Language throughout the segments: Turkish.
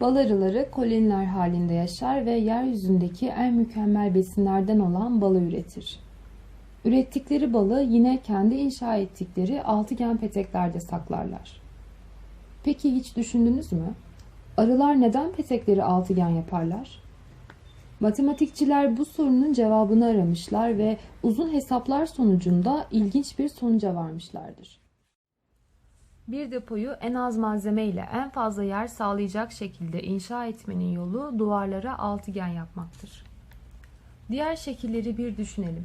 Bal arıları koloniler halinde yaşar ve yeryüzündeki en mükemmel besinlerden olan balı üretir. Ürettikleri balı yine kendi inşa ettikleri altıgen peteklerde saklarlar. Peki hiç düşündünüz mü? Arılar neden petekleri altıgen yaparlar? Matematikçiler bu sorunun cevabını aramışlar ve uzun hesaplar sonucunda ilginç bir sonuca varmışlardır. Bir depoyu en az malzeme ile en fazla yer sağlayacak şekilde inşa etmenin yolu duvarlara altıgen yapmaktır. Diğer şekilleri bir düşünelim.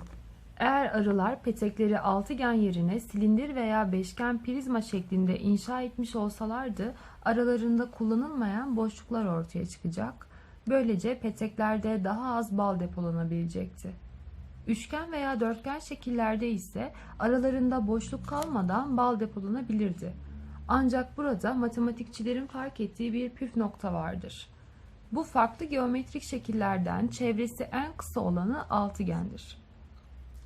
Eğer arılar petekleri altıgen yerine silindir veya beşgen prizma şeklinde inşa etmiş olsalardı aralarında kullanılmayan boşluklar ortaya çıkacak. Böylece peteklerde daha az bal depolanabilecekti. Üçgen veya dörtgen şekillerde ise aralarında boşluk kalmadan bal depolanabilirdi. Ancak burada matematikçilerin fark ettiği bir püf nokta vardır. Bu farklı geometrik şekillerden çevresi en kısa olanı altıgendir.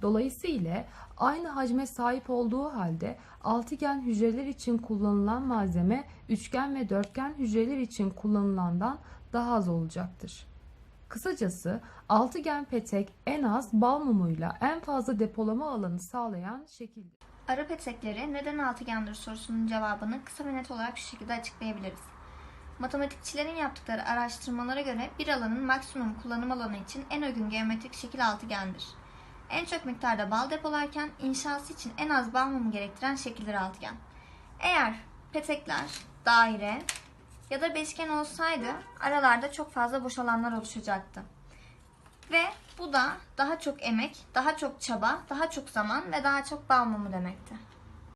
Dolayısıyla aynı hacme sahip olduğu halde altıgen hücreler için kullanılan malzeme üçgen ve dörtgen hücreler için kullanılandan daha az olacaktır. Kısacası altıgen petek en az bal mumuyla en fazla depolama alanı sağlayan şekildir. Arı petekleri neden altıgendir sorusunun cevabını kısa ve net olarak şu şekilde açıklayabiliriz. Matematikçilerin yaptıkları araştırmalara göre bir alanın maksimum kullanım alanı için en uygun geometrik şekil altıgendir. En çok miktarda bal depolarken inşası için en az bal mumu gerektiren şekildir altıgen. Eğer petekler daire ya da beşgen olsaydı aralarda çok fazla boş alanlar oluşacaktı. Ve bu da daha çok emek, daha çok çaba, daha çok zaman ve daha çok mumu demekti.